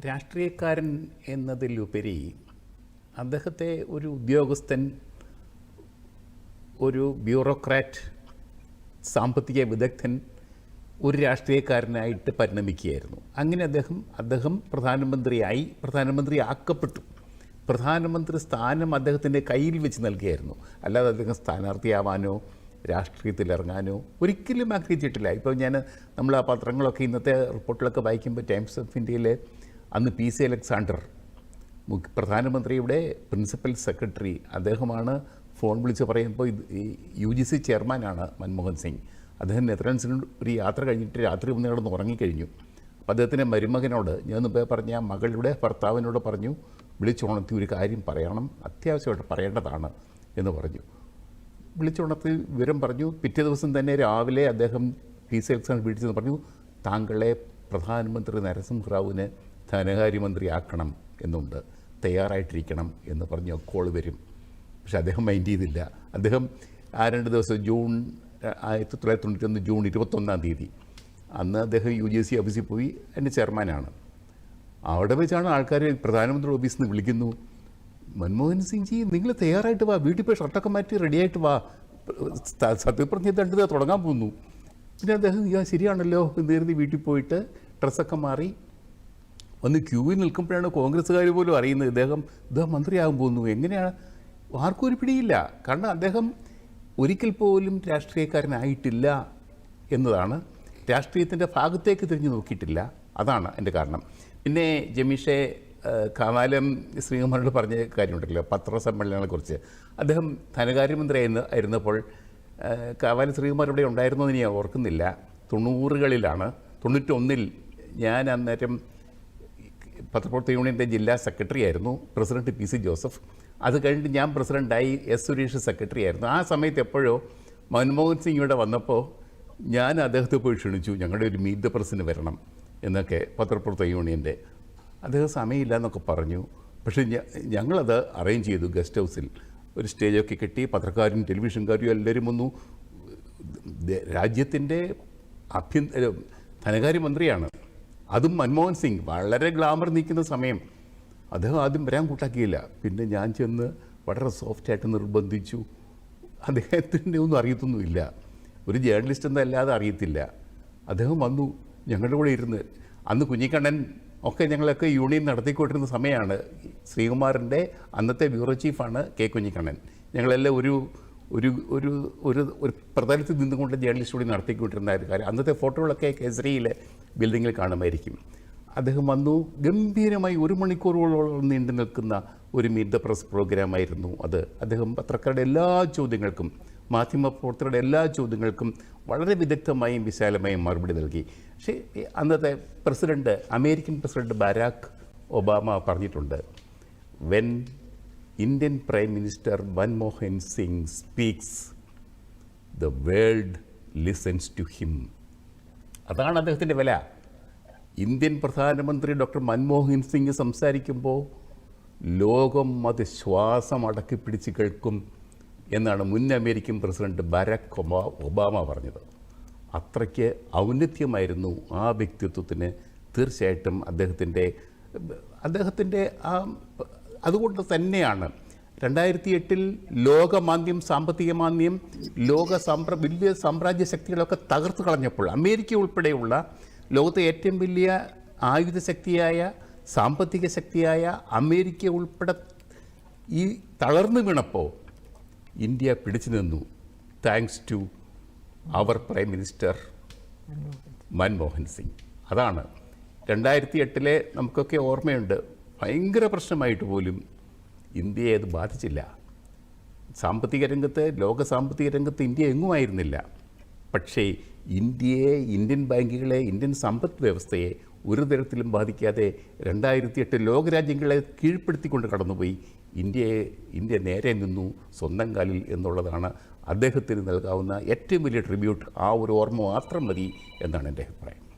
രാഷ്ട്രീയക്കാരൻ എന്നതിലുപരി അദ്ദേഹത്തെ ഒരു ഉദ്യോഗസ്ഥൻ ഒരു ബ്യൂറോക്രാറ്റ് സാമ്പത്തിക വിദഗ്ധൻ ഒരു രാഷ്ട്രീയക്കാരനായിട്ട് പരിണമിക്കുകയായിരുന്നു. അങ്ങനെ അദ്ദേഹം അദ്ദേഹം പ്രധാനമന്ത്രിയായി പ്രധാനമന്ത്രി ആക്കപ്പെട്ടു പ്രധാനമന്ത്രി സ്ഥാനം അദ്ദേഹത്തിന്റെ കയ്യിൽ വെച്ച് നൽകുകയായിരുന്നു അല്ലാതെ അദ്ദേഹം സ്ഥാനാർത്ഥിയാവാനോ രാഷ്ട്രീയത്തിൽ ഇറങ്ങാനോ ഒരിക്കലും ആഗ്രഹിച്ചിട്ടില്ല. ഇപ്പോൾ ഞാൻ നമ്മൾ ആ പത്രങ്ങളൊക്കെ ഇന്നത്തെ റിപ്പോർട്ടിലൊക്കെ വായിക്കുമ്പോൾ ടൈംസ് ഓഫ് ഇന്ത്യയിലെ അന്ന് പി സി അലക്സാണ്ടർ പ്രധാനമന്ത്രിയുടെ പ്രിൻസിപ്പൽ സെക്രട്ടറി അദ്ദേഹമാണ് ഫോൺ വിളിച്ച് പറയുമ്പോൾ ഇത് യു ജി സി ചെയർമാനാണ് മൻമോഹൻ സിംഗ്. അദ്ദേഹം നെതർലാൻഡ്സിന് ഒരു യാത്ര കഴിഞ്ഞിട്ട് രാത്രി ഒന്ന് കിടന്ന് ഉറങ്ങിക്കഴിഞ്ഞു. അപ്പോൾ അദ്ദേഹത്തിന്റെ മരുമകനോട് ഞാൻ മുമ്പേ പറഞ്ഞ മകളുടെ ഭർത്താവിനോട് പറഞ്ഞു വിളിച്ചുണർത്തി ഒരു കാര്യം പറയണം അത്യാവശ്യമായിട്ട് പറയേണ്ടതാണ് എന്ന് പറഞ്ഞു. വിളിച്ചുണർത്തി വിവരം പറഞ്ഞു. പിറ്റേ ദിവസം തന്നെ രാവിലെ അദ്ദേഹം പി സി അലക്സാണ്ടർ വീട്ടിൽ പറഞ്ഞു താങ്കളെ പ്രധാനമന്ത്രി നരസിംഹറാവുവിന് ധനകാര്യമന്ത്രിയാക്കണം എന്നുണ്ട്. തയ്യാറായിട്ടിരിക്കണം എന്ന് പറഞ്ഞു കോൾ വരും. പക്ഷെ അദ്ദേഹം മൈൻഡ് ചെയ്തില്ല. അദ്ദേഹം ആ രണ്ട് ദിവസം ജൂൺ ആയിരത്തി തൊള്ളായിരത്തി തൊണ്ണൂറ്റൊന്ന് ജൂൺ ഇരുപത്തൊന്നാം തീയതി അന്ന് അദ്ദേഹം യു ജി സി ഓഫീസിൽ പോയി എന്റെ ചെയർമാനാണ്. അവിടെ വെച്ചാണ് ആൾക്കാർ പ്രധാനമന്ത്രിയുടെ ഓഫീസിൽ നിന്ന് വിളിക്കുന്നു. മൻമോഹൻ സിംഗ് ജി നിങ്ങൾ തയ്യാറായിട്ട് വാ വീട്ടിൽ പോയി ഷർട്ടൊക്കെ മാറ്റി റെഡിയായിട്ട് വാ. സത്യപ്രതിജ്ഞ തണ്ട് തുടങ്ങാൻ പോകുന്നു. പിന്നെ അദ്ദേഹം ശരിയാണല്ലോ. എന്ന് കരുതി വീട്ടിൽ പോയിട്ട് ഡ്രസ്സൊക്കെ മാറി ഒന്ന് ക്യൂവിൽ നിൽക്കുമ്പോഴാണ് കോൺഗ്രസ്സുകാർ പോലും അറിയുന്നത് ഇദ്ദേഹം ഇദ്ദേഹം മന്ത്രിയാകാൻ പോകുന്നു. എങ്ങനെയാണ്? ആർക്കും ഒരു പിടിയില്ല. കാരണം അദ്ദേഹം ഒരിക്കൽ പോലും രാഷ്ട്രീയക്കാരനായിട്ടില്ല എന്നതാണ്. രാഷ്ട്രീയത്തിന്റെ ഭാഗത്തേക്ക് തിരിഞ്ഞു നോക്കിയിട്ടില്ല. അതാണ് എന്റെ കാരണം. പിന്നെ ജമീഷെ കാവാലം ശ്രീകുമാരോട് പറഞ്ഞ കാര്യമുണ്ടല്ലോ പത്രസമ്മേളനങ്ങളെക്കുറിച്ച്. അദ്ദേഹം ധനകാര്യമന്ത്രി ആയിരുന്നു ആയിരുന്നപ്പോൾ കാവാലം ശ്രീകുമാർ ഇവിടെ ഉണ്ടായിരുന്നു എന്ന് ഞാൻ ഓർക്കുന്നില്ല. തൊണ്ണൂറുകളിലാണ്. തൊണ്ണൂറ്റൊന്നിൽ ഞാൻ അന്നേരം പത്രപ്രവർത്തക യൂണിയന്റെ ജില്ലാ സെക്രട്ടറി ആയിരുന്നു പ്രസിഡന്റ് പി സി ജോസഫ്. അത് കഴിഞ്ഞിട്ട് ഞാൻ പ്രസിഡന്റായി എസ് സുരേഷ് സെക്രട്ടറി ആയിരുന്നു. ആ സമയത്ത് എപ്പോഴോ മൻമോഹൻ സിംഗ് ഇവിടെ വന്നപ്പോൾ ഞാൻ അദ്ദേഹത്തെ പോയി ക്ഷണിച്ചു. ഞങ്ങളുടെ ഒരു മീറ്റ് ദ പ്രസിന് വരണം എന്നൊക്കെ പത്രപ്രവർത്തക യൂണിയന്റെ അദ്ദേഹം സമയമില്ല എന്നൊക്കെ പറഞ്ഞു. പക്ഷേ ഞങ്ങളത് അറേഞ്ച് ചെയ്തു ഗസ്റ്റ് ഹൗസിൽ. ഒരു സ്റ്റേജൊക്കെ കെട്ടി പത്രക്കാരും ടെലിവിഷൻകാരും എല്ലാവരും വന്നു. രാജ്യത്തിന്റെ ആഭ്യന്തര ധനകാര്യമന്ത്രിയാണ്. അതും മൻമോഹൻ സിംഗ്. വളരെ ഗ്ലാമർ നിൽക്കുന്ന സമയം. അദ്ദേഹം ആദ്യം വരാൻ കൂട്ടാക്കിയില്ല. പിന്നെ ഞാൻ ചെന്ന് വളരെ സോഫ്റ്റായിട്ട് നിർബന്ധിച്ചു. അദ്ദേഹത്തിന്റെ ഒന്നും അറിയത്തൊന്നുമില്ല. ഒരു ജേർണലിസ്റ്റ് എന്നല്ലാതെ അറിയത്തില്ല. അദ്ദേഹം വന്നു. ഞങ്ങളുടെ കൂടെ ഇരുന്ന്. അന്ന് കുഞ്ഞിക്കണ്ണൻ ഒക്കെ ഞങ്ങളൊക്കെ യൂണിയൻ നടത്തിക്കൊണ്ടിരുന്ന സമയമാണ് ശ്രീകുമാറിന്റെ അന്നത്തെ ബ്യൂറോ ചീഫാണ് കെ കുഞ്ഞിക്കണ്ണൻ. ഞങ്ങളെല്ലാം ഒരു ഒരു ഒരു ഒരു ഒരു പ്രതലത്തിൽ നിന്നുകൊണ്ട് ജേർണലിസ്റ്റ് കൂടി നടത്തിക്കൊണ്ടിരുന്ന ഒരു കാര്യം. അന്നത്തെ ഫോട്ടോകളൊക്കെ കേസരിയിലെ ബിൽഡിങ്ങിൽ കാണുമായിരിക്കും. അദ്ദേഹം വന്നു ഗംഭീരമായി ഒരു മണിക്കൂറുകളോളം നീണ്ടു നിൽക്കുന്ന ഒരു മീറ്റ് ദ പ്രസ് പ്രോഗ്രാമായിരുന്നു അത്. അദ്ദേഹം പത്രക്കാരുടെ എല്ലാ ചോദ്യങ്ങൾക്കും മാധ്യമ മാധ്യമപ്രവർത്തകരുടെ എല്ലാ ചോദ്യങ്ങൾക്കും വളരെ വിദഗ്ധമായും വിശാലമായും മറുപടി നൽകി. പക്ഷേ അന്നത്തെ president American president Barack Obama പറഞ്ഞിട്ടുണ്ട് when Indian prime minister Manmohan Singh speaks the world listens to him അതാണ് അദ്ദേഹത്തിന്റെ വില. ഇന്ത്യൻ പ്രധാനമന്ത്രി ഡോക്ടർ മൻമോഹൻ സിംഗ് സംസാരിക്കുമ്പോൾ ലോകം അത് ശ്വാസം അടക്കി പിടിച്ച് കേൾക്കും എന്നാണ് മുൻ അമേരിക്കൻ പ്രസിഡന്റ് ബരാക് ഒബാ ഒബാമ പറഞ്ഞത്. അത്രയ്ക്ക് ഔന്നത്യമായിരുന്നു ആ വ്യക്തിത്വത്തിന് തീർച്ചയായിട്ടും അദ്ദേഹത്തിന്റെ അദ്ദേഹത്തിന്റെ ആ അതുകൊണ്ട് തന്നെയാണ് രണ്ടായിരത്തി എട്ടിൽ ലോകമാന്ദ്യം സാമ്പത്തിക മാന്ദ്യം ലോക സാമ്പ്ര വലിയ സാമ്രാജ്യ ശക്തികളൊക്കെ തകർത്ത് കളഞ്ഞപ്പോൾ അമേരിക്ക ഉൾപ്പെടെയുള്ള ലോകത്തെ ഏറ്റവും വലിയ ആയുധ ശക്തിയായ സാമ്പത്തിക ശക്തിയായ അമേരിക്ക ഉൾപ്പെടെ ഈ തളർന്നു വീണപ്പോൾ ഇന്ത്യ പിടിച്ചു നിന്നു. Thanks to our prime minister Manmohan Singh. അതാണ്. രണ്ടായിരത്തി എട്ടിലെ നമുക്കൊക്കെ ഓർമ്മയുണ്ട്. ഭയങ്കര പ്രശ്നമായിട്ട് പോലും ഇന്ത്യയെ അത് ബാധിച്ചില്ല. സാമ്പത്തിക രംഗത്ത് ലോക സാമ്പത്തിക രംഗത്ത് ഇന്ത്യ എങ്ങുമായിരുന്നില്ല. പക്ഷേ ഇന്ത്യയെ ഇന്ത്യൻ ബാങ്കുകളെ ഇന്ത്യൻ സമ്പദ് വ്യവസ്ഥയെ ഒരു തരത്തിലും ബാധിക്കാതെ രണ്ടായിരത്തി എട്ട് ലോകരാജ്യങ്ങളെ കീഴ്പ്പെടുത്തിക്കൊണ്ട് കടന്നുപോയി. ഇന്ത്യയെ ഇന്ത്യ നേരെ നിന്നു സ്വന്തം കാലിൽ എന്നുള്ളതാണ് അദ്ദേഹത്തിന് നൽകാവുന്ന ഏറ്റവും വലിയ ട്രിബ്യൂട്ട് ആ ഒരു ഓർമ്മ മാത്രം മതി എന്നാണ് എന്റെ അഭിപ്രായം.